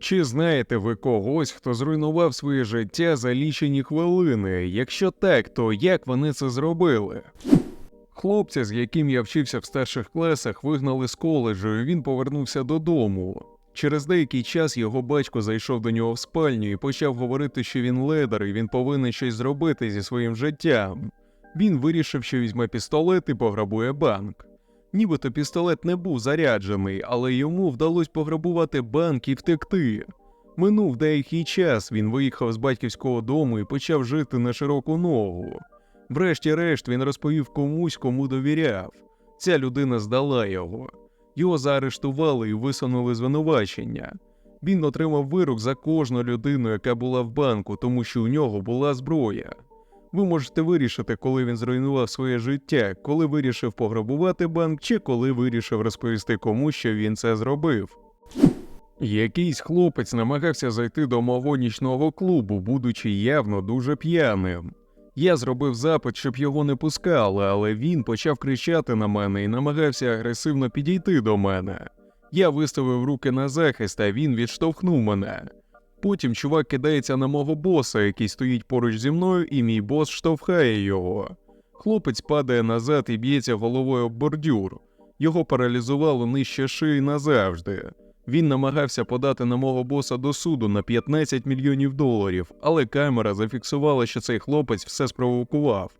Чи знаєте ви когось, хто зруйнував своє життя за лічені хвилини? Якщо так, то як вони це зробили? Хлопця, з яким я вчився в старших класах, вигнали з коледжу, і він повернувся додому. Через деякий час його батько зайшов до нього в спальню і почав говорити, що він ледар і він повинен щось зробити зі своїм життям. Він вирішив, що візьме пістолет і пограбує банк. Нібито пістолет не був заряджений, але йому вдалося пограбувати банк і втекти. Минув деякий час, він виїхав з батьківського дому і почав жити на широку ногу. Врешті-решт він розповів комусь, кому довіряв. Ця людина здала його. Його заарештували і висунули звинувачення. Він отримав вирок за кожну людину, яка була в банку, тому що у нього була зброя. Ви можете вирішити, коли він зруйнував своє життя, коли вирішив пограбувати банк, чи коли вирішив розповісти кому, що він це зробив. Якийсь хлопець намагався зайти до мого нічного клубу, будучи явно дуже п'яним. Я зробив запит, щоб його не пускали, але він почав кричати на мене і намагався агресивно підійти до мене. Я виставив руки на захист, а він відштовхнув мене. Потім чувак кидається на мого боса, який стоїть поруч зі мною, і мій бос штовхає його. Хлопець падає назад і б'ється головою об бордюр. Його паралізувало нижче шиї назавжди. Він намагався подати на мого боса до суду на 15 мільйонів доларів, але камера зафіксувала, що цей хлопець все спровокував.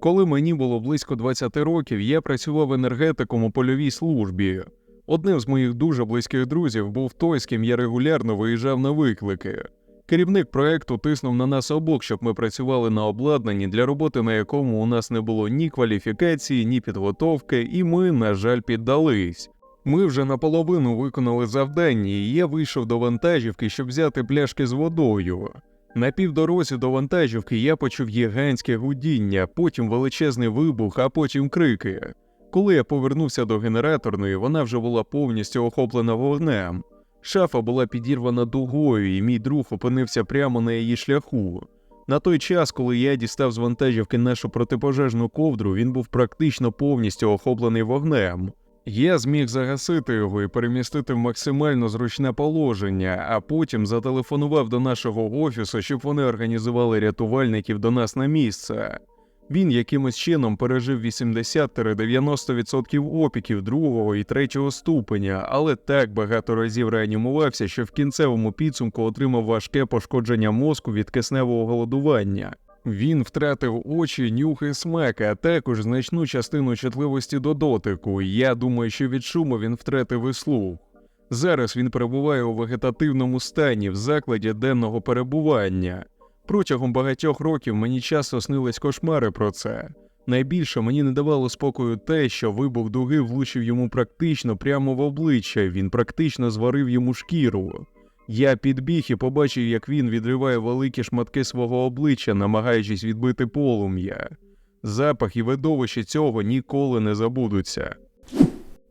Коли мені було близько 20 років, я працював енергетиком у польовій службі. Одним з моїх дуже близьких друзів був той, з ким я регулярно виїжджав на виклики. Керівник проекту тиснув на нас обох, щоб ми працювали на обладнанні, для роботи на якому у нас не було ні кваліфікації, ні підготовки, і ми, на жаль, піддались. Ми вже наполовину виконали завдання, і я вийшов до вантажівки, щоб взяти пляшки з водою. На півдорозі до вантажівки я почув гігантське гудіння, потім величезний вибух, а потім крики. Коли я повернувся до генераторної, вона вже була повністю охоплена вогнем. Шафа була підірвана дугою, і мій друг опинився прямо на її шляху. На той час, коли я дістав з вантажівки нашу протипожежну ковдру, він був практично повністю охоплений вогнем. Я зміг загасити його і перемістити в максимально зручне положення, а потім зателефонував до нашого офісу, щоб вони організували рятувальників до нас на місце. Він якимось чином пережив 80-90% опіків другого і третього ступеня, але так багато разів реанімувався, що в кінцевому підсумку отримав важке пошкодження мозку від кисневого голодування. Він втратив очі, нюх і смак, а також значну частину чутливості до дотику. Я думаю, що від шуму він втратив і слух. Зараз він перебуває у вегетативному стані в закладі денного перебування. Протягом багатьох років мені часто снились кошмари про це. Найбільше мені не давало спокою те, що вибух дуги влучив йому практично прямо в обличчя, він практично зварив йому шкіру. Я підбіг і побачив, як він відриває великі шматки свого обличчя, намагаючись відбити полум'я. Запах і видовище цього ніколи не забудуться.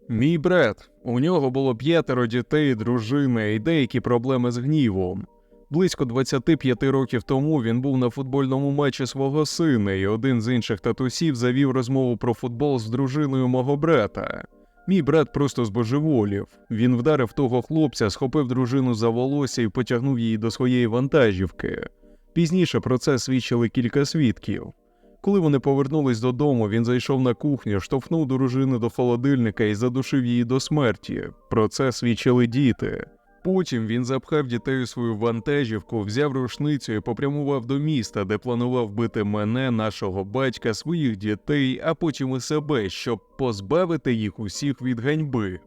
Мій брат, у нього було п'ятеро дітей, дружина і деякі проблеми з гнівом. Близько 25 років тому він був на футбольному матчі свого сина, і один з інших татусів завів розмову про футбол з дружиною мого брата. Мій брат просто збожеволів. Він вдарив того хлопця, схопив дружину за волосся і потягнув її до своєї вантажівки. Пізніше про це свідчили кілька свідків. Коли вони повернулись додому, він зайшов на кухню, штовхнув дружину до холодильника і задушив її до смерті. Про це свідчили діти. Потім він запхав дітей у свою вантажівку, взяв рушницю і попрямував до міста, де планував бити мене, нашого батька, своїх дітей, а потім і себе, щоб позбавити їх усіх від ганьби.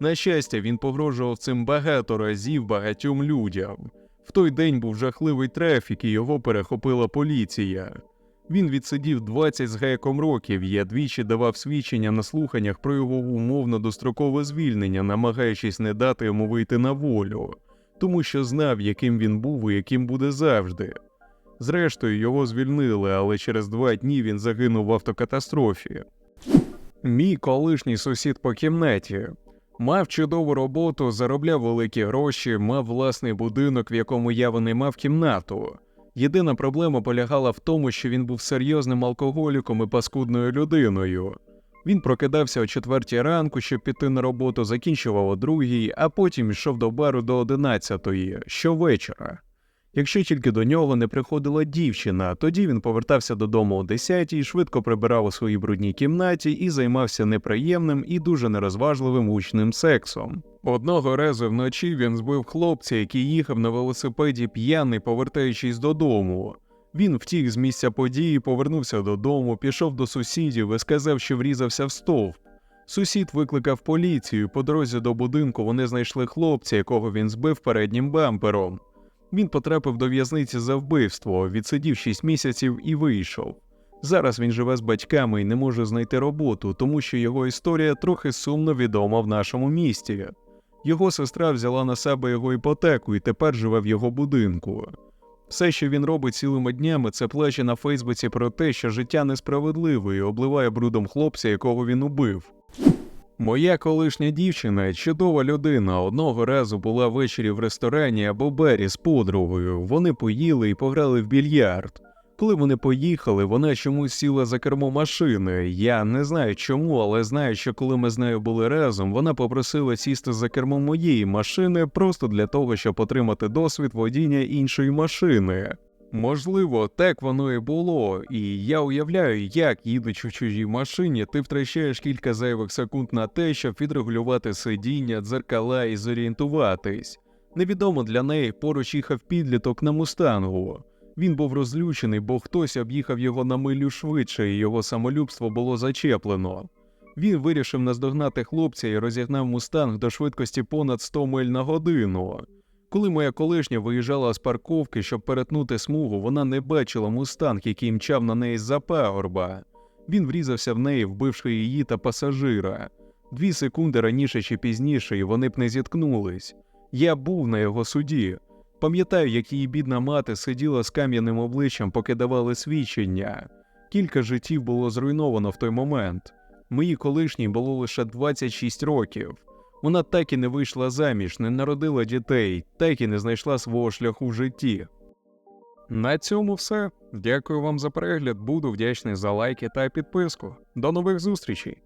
На щастя, він погрожував цим багато разів багатьом людям. В той день був жахливий трафік, і його перехопила поліція. Він відсидів 20 з гайком років. Я двічі давав свідчення на слуханнях про його умовно дострокове звільнення, намагаючись не дати йому вийти на волю, тому що знав, яким він був і яким буде завжди. Зрештою, його звільнили, але через два дні він загинув в автокатастрофі. Мій колишній сусід по кімнаті мав чудову роботу, заробляв великі гроші, мав власний будинок, в якому я винаймав кімнату. Єдина проблема полягала в тому, що він був серйозним алкоголіком і паскудною людиною. Він прокидався о четвертій ранку, щоб піти на роботу, закінчував о другій, а потім йшов до бару до одинадцятої, щовечора. Якщо тільки до нього не приходила дівчина, тоді він повертався додому о 10-й, швидко прибирав у своїй брудній кімнаті і займався неприємним і дуже нерозважливим гучним сексом. Одного разу вночі він збив хлопця, який їхав на велосипеді п'яний, повертаючись додому. Він втік з місця події, повернувся додому, пішов до сусідів і сказав, що врізався в стовп. Сусід викликав поліцію. По дорозі до будинку вони знайшли хлопця, якого він збив переднім бампером. Він потрапив до в'язниці за вбивство, відсидів 6 місяців і вийшов. Зараз він живе з батьками і не може знайти роботу, тому що його історія трохи сумно відома в нашому місті. Його сестра взяла на себе його іпотеку і тепер живе в його будинку. Все, що він робить цілими днями, це плаче на Фейсбуці про те, що життя несправедливе і обливає брудом хлопця, якого він убив. Моя колишня дівчина чудова людина. Одного разу була ввечері в ресторані або бері з подругою. Вони поїли і пограли в більярд. Коли вони поїхали, вона чомусь сіла за кермо машини. Я не знаю чому, але знаю, що коли ми з нею були разом, вона попросила сісти за кермо моєї машини просто для того, щоб отримати досвід водіння іншої машини. Можливо, так воно і було, і я уявляю, як їдучи в чужій машині, ти втрачаєш кілька зайвих секунд на те, щоб відрегулювати сидіння, дзеркала і зорієнтуватись. Невідомо для неї поруч їхав підліток на мустангу. Він був розлючений, бо хтось об'їхав його на милю швидше, і його самолюбство було зачеплено. Він вирішив наздогнати хлопця і розігнав мустанг до швидкості понад 100 миль на годину. Коли моя колишня виїжджала з парковки, щоб перетнути смугу, вона не бачила мустанг, який мчав на неї з-за пагорба. Він врізався в неї, вбивши її та пасажира. Дві секунди раніше чи пізніше, і вони б не зіткнулись. Я був на його суді. Пам'ятаю, як її бідна мати сиділа з кам'яним обличчям, поки давали свідчення. Кілька життів було зруйновано в той момент. Моїй колишній було лише 26 років. Вона так і не вийшла заміж, не народила дітей, так і не знайшла свого шляху в житті. На цьому все. Дякую вам за перегляд. Буду вдячний за лайки та підписку. До нових зустрічей!